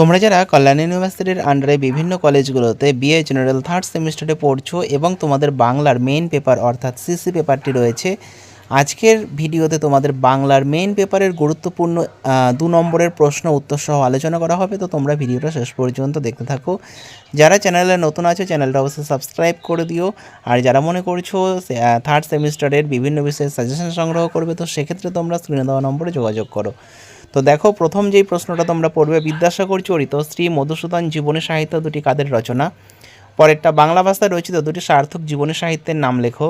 তোমরা যারা কল্যাণ ইউনিভার্সিটির আন্ডারে বিভিন্ন কলেজগুলোতে বিএ জেনারেল থার্ড সেমিস্টারে পড়ছো এবং তোমাদের বাংলার মেইন পেপার অর্থাৎ সিসি পেপারটি রয়েছে, আজকের ভিডিওতে তোমাদের বাংলার মেইন পেপারের গুরুত্বপূর্ণ দু নম্বরের প্রশ্ন উত্তর সহ আলোচনা করা হবে, তো তোমরা ভিডিওটা শেষ পর্যন্ত দেখতে থাকো। যারা চ্যানেলে নতুন আছে চ্যানেলটা অবশ্যই সাবস্ক্রাইব করে দিও। আর যারা মনে করছ থার্ড সেমিস্টারের বিভিন্ন বিষয়ে সাজেশন সংগ্রহ করবে, তো সেক্ষেত্রে তোমরা স্ক্রিনে দেওয়া নম্বরে যোগাযোগ করো। তো দেখো, প্রথম যেই প্রশ্নটা তোমরা পড়বে, বিদ্যাসাগর চরিত শ্রী মধুসূদন জীবনী সাহিত্য দুটি কাদের রচনা? পরেরটা, বাংলা ভাষায় রচিত দুটি সার্থক জীবনী সাহিত্যের নাম লেখো।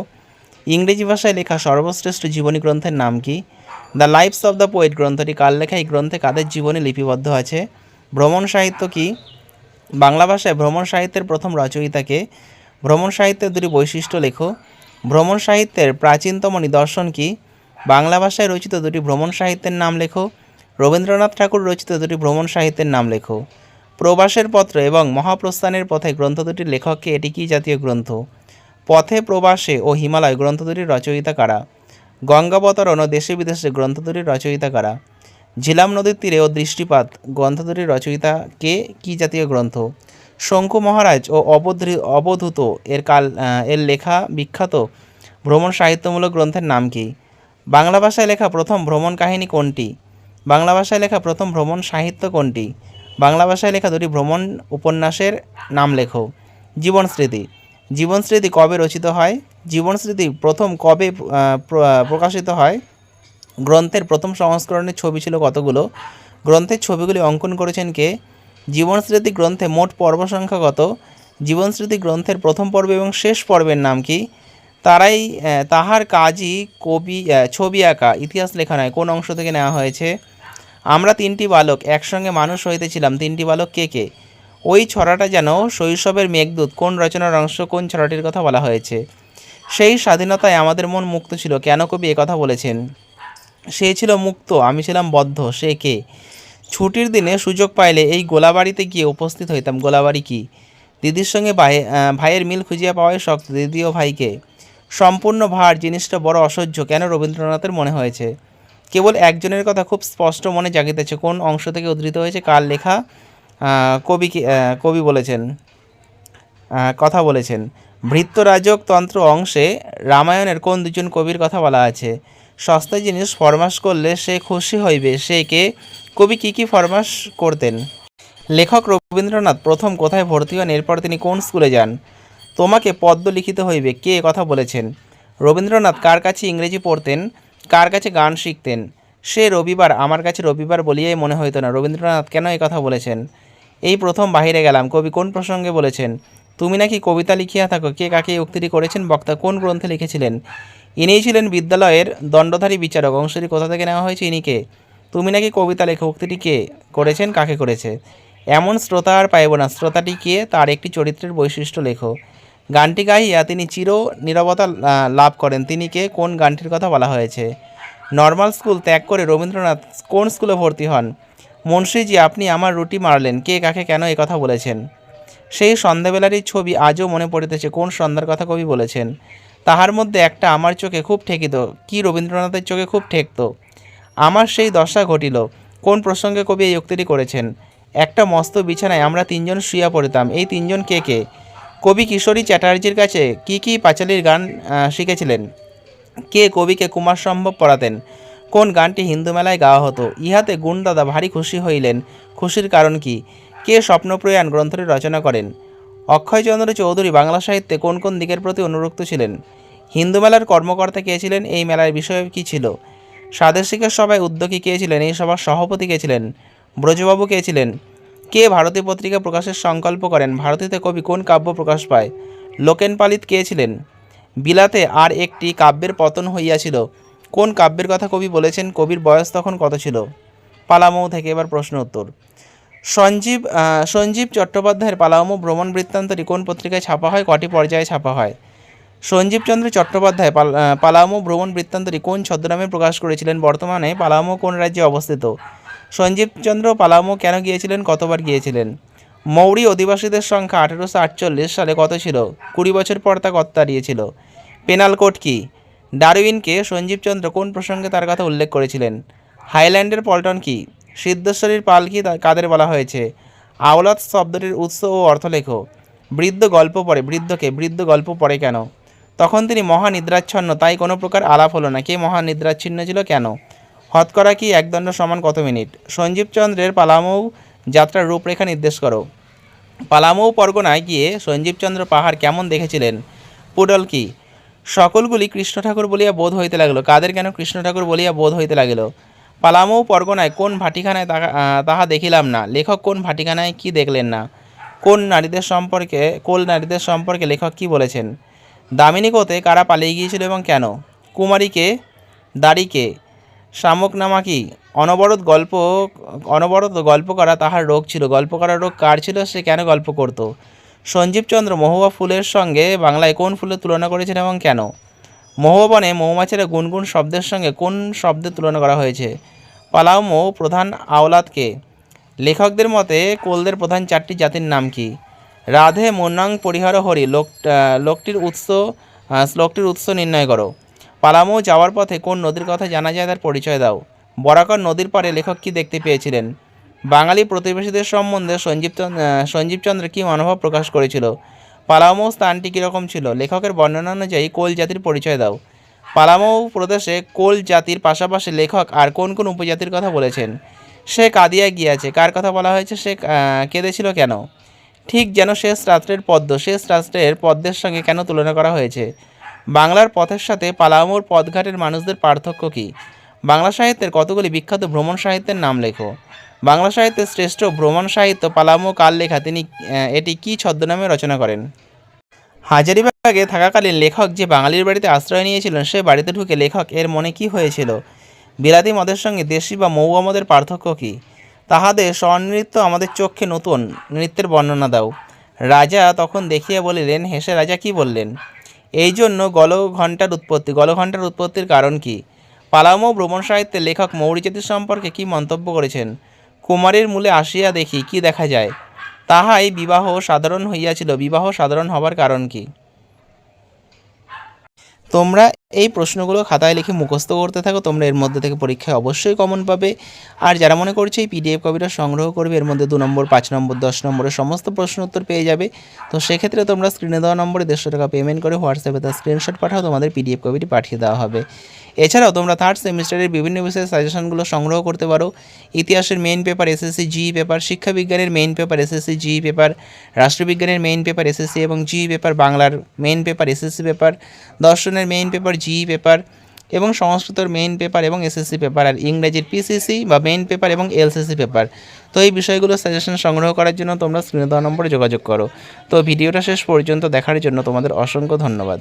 ইংরেজি ভাষায় লেখা সর্বশ্রেষ্ঠ জীবনী গ্রন্থের নাম কি? The lives of the poet গ্রন্থটি কার লেখা? এই গ্রন্থে কাদের জীবনী লিপিবদ্ধ আছে? ভ্রমণ সাহিত্য কি? বাংলা ভাষায় ভ্রমণ সাহিত্যের প্রথম রচয়িতাকে ভ্রমণ সাহিত্যের দুটি বৈশিষ্ট্য লেখো। ভ্রমণ সাহিত্যের প্রাচীনতম নিদর্শন কি? বাংলা ভাষায় রচিত দুটি ভ্রমণ সাহিত্যের নাম লেখো। রবীন্দ্রনাথ ঠাকুর রচিত দুটি ভ্রমণ সাহিত্যের নাম লেখো। প্রবাসের পত্র এবং মহাপ্রস্থানের পথে গ্রন্থ দুটির লেখককে এটি কী জাতীয় গ্রন্থ? পথে প্রবাসে ও হিমালয় গ্রন্থ দুটির রচয়িতা কারা? গঙ্গাবতরণ ও দেশে বিদেশে গ্রন্থ দুটির রচয়িতা কারা? ঝিলাম নদীর তীরে ও দৃষ্টিপাত গ্রন্থ দুটির রচয়িতা কে? কী জাতীয় গ্রন্থ? শঙ্কু মহারাজ ও অবধৃ, অবধূত এর কাল এর লেখা বিখ্যাত ভ্রমণ সাহিত্যমূলক গ্রন্থের নাম কি? বাংলা ভাষায় লেখা প্রথম ভ্রমণ কাহিনী কোনটি? বাংলা ভাষায় লেখা প্রথম ভ্রমণ সাহিত্য কোনটি? বাংলা ভাষায় লেখা দুটি ভ্রমণ উপন্যাসের নাম লেখো। জীবন স্মৃতি। জীবন স্মৃতি কবে রচিত হয়? জীবন স্মৃতি প্রথম কবে প্রকাশিত হয়? গ্রন্থের প্রথম সংস্করণের ছবি ছিল কতগুলো? গ্রন্থের ছবিগুলি অঙ্কন করেছেন কে? জীবন স্মৃতি গ্রন্থে মোট পর্ব সংখ্যা কত? জীবন স্মৃতি গ্রন্থের প্রথম পর্ব এবং শেষ পর্বের নাম কি? তারাই তাহার কাজই কবি ছবি আঁকা, ইতিহাস লেখা নয়। কোন অংশ থেকে নেওয়া হয়েছে? আমরা তিনটি বালক, একসঙ্গে মানুষ হইতেছিলাম। তিনটি বালক কে কে? ওই ছড়াটা যেন শৈশবের মেঘদূত, কোন রচনার অংশ, কোন ছড়াটির কথা বলা হয়েছে? সেই স্বাধীনতায় আমাদের মন মুক্ত ছিল। কেন কবি কথা বলেছেন? সে ছিল মুক্ত, আমি ছিলাম বদ্ধ, সে কে? ছুটির দিনে সুযোগ পাইলে এই গোলাবাড়িতে গিয়ে উপস্থিত হইতাম। গোলাবাড়ি কি? দিদির সঙ্গে ভাই ভাইয়ের মিল খুঁজিয়া পাওয়াই শক্ত। দিদি ও ভাইকে সম্পূর্ণ ভার, জিনিসটা বড় অসহ্য, কেন রবীন্দ্রনাথের মনে হয়েছে? কেবল একজনের কথা খুব স্পষ্ট মনে জাগিতেছে, কোন অংশ থেকে উদ্ধৃত হয়েছে, কার লেখা কবি কবি বলেছেন কথা বলেছেন। ভৃত্যরাজক তন্ত্র অংশে রামায়ণের কোন দুজন কবির কথা বলা আছে? সস্তা জিনিস ফরমাস করলে সে খুশি হইবে, সে কে? কবি কি কি ফরমাস করতেন? লেখক রবীন্দ্রনাথ প্রথম কোথায় ভর্তি হন, এরপর তিনি কোন স্কুলে যান? তোমাকে পদ্ম লিখিত হইবে। কে কথা বলেছেন? রবীন্দ্রনাথ কার কাছে ইংরেজি পড়তেন? কার কাছে গান শিখতেন? সে রবিবার আমার কাছে রবিবার বলিয়াই মনে হইতো না। রবীন্দ্রনাথ কেন এই কথা বলেছেন? এই প্রথম বাহিরে গেলাম। কবি কোন প্রসঙ্গে বলেছেন? তুমি নাকি কবিতা লিখিয়া থাকো। কে কাকে উক্তিটি করেছেন? বক্তা কোন গ্রন্থে লিখেছিলেন? ইনিই ছিলেন বিদ্যালয়ের দণ্ডধারী বিচারক। অংশটি কোথা থেকে নেওয়া হয়েছে? ইনিকে তুমি নাকি কবিতা লেখো? উক্তিটি কে করেছেন? কাকে করেছে? এমন শ্রোতা আর পাইব না। শ্রোতাটি কে? তার একটি চরিত্রের বৈশিষ্ট্য লেখো। গানটি গাইয়া তিনি চির নীরবতা লাভ করেন। তিনি কে? কোন গানটির কথা বলা হয়েছে? নর্মাল স্কুল ত্যাগ করে রবীন্দ্রনাথ কোন স্কুলে ভর্তি হন? মুন্সিজি আপনি আমার রুটি মারলেন। কে কাকে কেন এই কথা বলেছেন? সেই সন্ধ্যাবেলারই ছবি আজও মনে পড়িতেছে। কোন সন্ধ্যার কথা কবি বলেছেন? তাহার মধ্যে একটা আমার চোখে খুব ঠেকিত। কি রবীন্দ্রনাথের চোখে খুব ঠেকতো? আমার সেই দশা ঘটিল। কোন প্রসঙ্গে কবি এই উক্তিটি করেছেন? একটা মস্ত বিছানায় আমরা তিনজন শুইয়া পড়িতাম। এই তিনজন কে কে? কবি কিশোরী চ্যাটার্জির কাছে কি কি পাঁচালির গান শিখেছিলেন? কে কবিকে কুমার সম্ভব পড়াতেন? কোন গানটি হিন্দু মেলায় গাওয়া হতো? ইহাতে গুণদাদা ভারী খুশি হইলেন। খুশির কারণ কি? কে স্বপ্নপ্রয়াণ গ্রন্থটি রচনা করেন? অক্ষয়চন্দ্র চৌধুরী বাংলা সাহিত্যে কোন কোন দিকের প্রতি অনুরক্ত ছিলেন? হিন্দু মেলার কর্মকর্তা কে ছিলেন? এই মেলার বিষয় কী ছিল? স্বাদেশিকের সভায় উদ্যোগী কে ছিলেন? এই সভার সভাপতি কে ছিলেন? ব্রজবাবু কে ছিলেন? কে ভারতী পত্রিকা প্রকাশের সংকল্প করেন? ভারতীতে কবি কোন কাব্য প্রকাশ পায়? লোকেন পালিত কে ছিলেন? বিলাতে আর একটি কাব্যের পতন হইয়াছিল। কোন কাব্যের কথা কবি বলেছেন? কবির বয়স তখন কত ছিল? পালামৌ থেকে এবার প্রশ্ন উত্তর। সঞ্জীব সঞ্জীব চট্টোপাধ্যায়ের পালামৌ ভ্রমণ বৃত্তান্তটি কোন পত্রিকায় ছাপা হয়? কটি পর্যায়ে ছাপা হয়? সঞ্জীবচন্দ্র চট্টোপাধ্যায় পালামৌ ভ্রমণ বৃত্তান্তটি কোন ছদ্মনামে প্রকাশ করেছিলেন? বর্তমানে পালামৌ কোন রাজ্যে অবস্থিত? সঞ্জীবচন্দ্র পালামৌ কেন গিয়েছিলেন? কতবার গিয়েছিলেন? মৌরি অধিবাসীদের সংখ্যা আঠেরোশো আটচল্লিশ সালে কত ছিল? কুড়ি বছর পর তা কত দাঁড়িয়েছিল? পেনাল কোড কি? ডারউইনকে সঞ্জীবচন্দ্র কোন প্রসঙ্গে তার কথা উল্লেখ করেছিলেন? হাইল্যান্ডের পল্টন কি? সিদ্ধেশ্বরীর পালকি তা- কাদের বলা হয়েছে? আওলাদ শব্দটির উৎস ও অর্থ লেখো বৃদ্ধ গল্প পড়ে, বৃদ্ধকে বৃদ্ধ গল্প পড়ে কেন? তখন তিনি মহানিদ্রাচ্ছন্ন, তাই কোনো প্রকার আলাপ হলো না। কে মহানিদ্রাচ্ছিন্ন ছিল? কেন? হতকরা কি একদণ্ড সমান কত মিনিট? সঞ্জীব চন্দ্রের পালামৌ যাত্রার রূপরেখা নির্দেশ করো। পালামৌ পরগনায় গিয়ে সঞ্জীবচন্দ্র পাহাড় কেমন দেখেছিলেন? পুডল কি? সকলগুলি কৃষ্ণ ঠাকুর বলিয়া বোধ হইতে লাগল। কাদের কেন কৃষ্ণ ঠাকুর বলিয়া বোধ হইতে লাগিল? পালামৌ পরগনায় কোন ভাটিখানায় তাহা- দেখিলাম না। লেখক কোন ভাটিখানায় কি দেখলেন না? কোন নারীদের সম্পর্কে কোন নারীদের সম্পর্কে লেখক কি বলেছেন? দামিনীকোতে কারা পালিয়ে গিয়েছিল এবং কেন? কুমারীকে দাড়িকে শামুক নামা কি? অনবরত গল্প অনবরত গল্প করা তাহার রোগ ছিল। গল্প করার রোগ কার ছিল? সে কেন গল্প করত? সঞ্জীবচন্দ্র মহুয়া ফুলের সঙ্গে বাংলায় কোন ফুলের তুলনা করেছেন এবং কেন? মহুয়াবনে মৌমাছিরা গুনগুন শব্দের সঙ্গে কোন শব্দের তুলনা করা হয়েছে? পালাও মৌ প্রধান আওলাদকে লেখকদের মতে কোলদের প্রধান চারটি জাতির নাম কি? রাধে, মুন্নাং, পরিহার, হরি। লোক লোকটির উৎস শ্লোকটির উৎস নির্ণয় করো। পালামৌ যাওয়ার পথে কোন নদীর কথা জানা যায় তার পরিচয় দাও। বরাকর নদীর পাড়ে লেখক কি দেখতে পেয়েছিলেন? বাঙালি প্রতিবেশীদের সম্বন্ধে সঞ্জীব চন্দ্র সঞ্জীবচন্দ্র কী মনোভাব প্রকাশ করেছিল? পালামৌ স্থানটি কীরকম ছিল? লেখকের বর্ণনা অনুযায়ী কোল জাতির পরিচয় দাও। পালামৌ প্রদেশে কোল জাতির পাশাপাশি লেখক আর কোন কোন উপজাতির কথা বলেছেন? সে কাঁদিয়া গিয়াছে। কার কথা বলা হয়েছে? সে কেঁদেছিল কেন? ঠিক যেন শেষ রাত্রের পদ্ম। শেষ রাত্রের পদ্মের সঙ্গে কেন তুলনা করা হয়েছে? বাংলার পথের সাথে পালামোর পথঘাটের মানুষদের পার্থক্য কী? বাংলা সাহিত্যের কতগুলি বিখ্যাত ভ্রমণ সাহিত্যের নাম লেখো। বাংলা সাহিত্যের শ্রেষ্ঠ ভ্রমণ সাহিত্য পালামো কাল লেখা? তিনি এটি কী ছদ্মনামে রচনা করেন? হাজারিবাগে থাকাকালীন লেখক যে বাঙালির বাড়িতে আশ্রয় নিয়েছিলেন, সে বাড়িতে ঢুকে লেখক এর মনে কি হয়েছিল? বিলাতি মদের সঙ্গে দেশি বা মৌয়া মদের পার্থক্য কী? তাহাদের স্বনৃত্য আমাদের চোখে নতুন নৃত্যের বর্ণনা দাও। রাজা তখন দেখিয়া বলিলেন, হেসে রাজা কি বললেন? এই জন্য গলঘণ্টার উৎপত্তি, গলঘণ্টার উৎপত্তির কারণ কি? পালামো ভ্রমণ সাহিত্যে লেখক মৌরিজাতি সম্পর্কে কি মন্তব্য করেছেন? কুমারীর মূলে আসিয়া দেখি কি দেখা যায়। তাহাই বিবাহ সাধারণ হইয়াছিল, বিবাহ সাধারণ হবার কারণ কি? তোমরা এই প্রশ্নগুলো খাতায় লিখে মুখস্থ করতে থাকো। তোমরা এর মধ্যে থেকে পরীক্ষায় অবশ্যই কমন পাবে। আর যারা মনে করছে এই পিডিএফ কপিটা সংগ্রহ করবে, এর মধ্যে দু নম্বর, পাঁচ নম্বর, দশ নম্বরের সমস্ত প্রশ্ন উত্তর পেয়ে যাবে। তো সেক্ষেত্রে তোমরা স্ক্রিনে দেওয়া নম্বরে দেড়শো টাকা পেমেন্ট করে হোয়াটসঅ্যাপে তার স্ক্রিনশট পাঠাও, তোমাদের পিডিএফ কপিটি পাঠিয়ে দেওয়া হবে। এছাড়াও তোমরা থার্ড সেমিস্টারের বিভিন্ন বিষয়ে সাজেশনগুলো সংগ্রহ করতে পারো। ইতিহাসের main paper SSC G paper শিক্ষাবিজ্ঞানের main paper SSC G paper রাষ্ট্রবিজ্ঞানের main paper SSC এবং জি পেপার বাংলার মেইন পেপার এসএসসি পেপার দর্শনের মেইন পেপার জি পেপার এবং সংস্কৃতর মেইন পেপার এবং এসএসসি পেপার আর ইংরেজির পিসিসি বা মেইন পেপার এবং এলসিসি পেপার তো এই বিষয়গুলো সাজেশন সংগ্রহ করার জন্য তোমরা স্ক্রিনে দেওয়া নম্বরে যোগাযোগ করো। তো ভিডিওটা শেষ পর্যন্ত দেখার জন্য তোমাদের অসংখ্য ধন্যবাদ।